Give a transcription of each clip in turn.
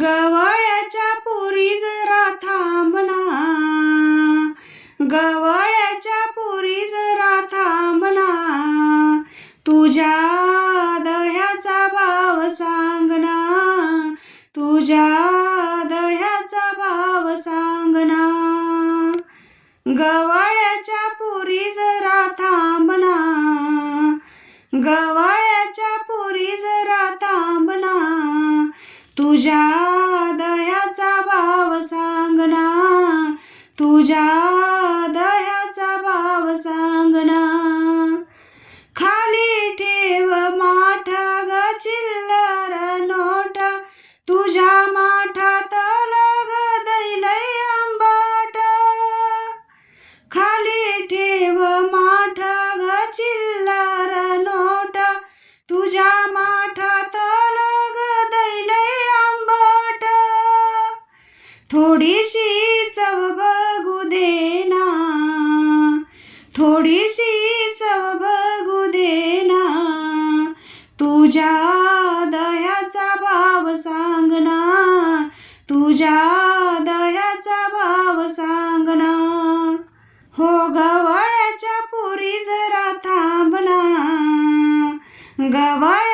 गवाळ्याच्या पोरी जरा थांबना गवाळ्याच्या पोरी जरा थांबना तुझ्या दह्याचा भाव सांगना तुझ्या तुझ्या थोडीशी चव बघू देना थोडीशी चव बघू देना तुझ्या दह्याचा भाव सांगना तुझ्या दह्याचा भाव सांगना हो गवळ्याच्या पुरी जरा थांबना गवाळ्याच्या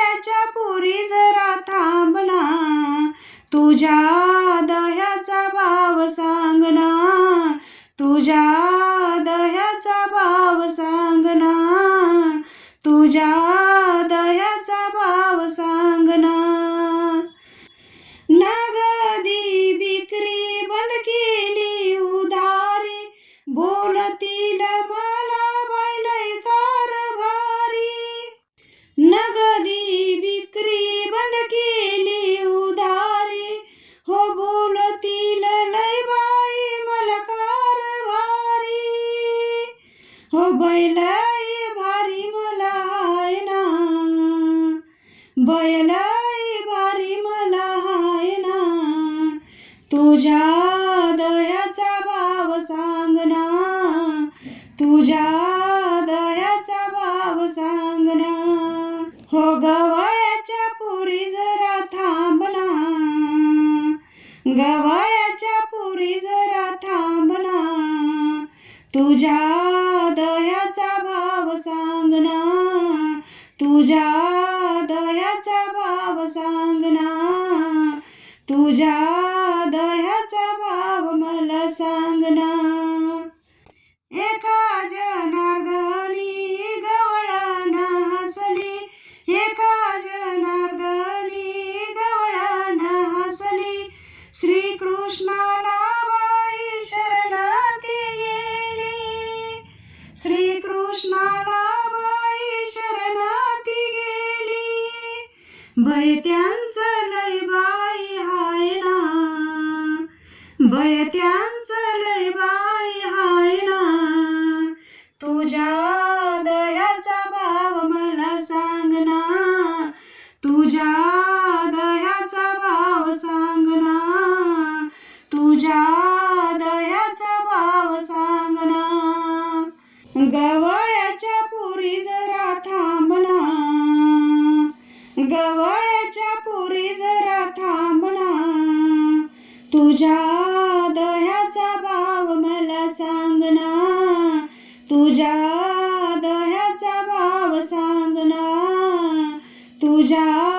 तुझ्या दह्याचा भाव सांगना तुझ्या दह्याचा भाव सांगना तुझ्या बैलाय बैलाई भारी मला हाय ना बैलाई भारी मला हाय ना तुझ्या दह्याचा भाव सांग ना तुझ्या दह्याचा भाव सांग ना. हो गवळ्याच्या पुरी जरा थांबना गवाळ्याच्या पुरी जरा थांबना तुझ्या तुझ्या दह्याचा भाव सांगना तुझ्या दह्याचा भाव मला सांगना एका जनार्दनी गवळाना हसली. एका जनार्दनी गवळाना हसली. श्रीकृष्णाला भयत्यांचं लय बाई हाय ना. भयत्यांचं लय बाई हाय ना. तुझ्या दह्याचा भाव मला सांग ना. तुझ्या दह्याचा भाव सांग ना. तुझ्या तुझ्या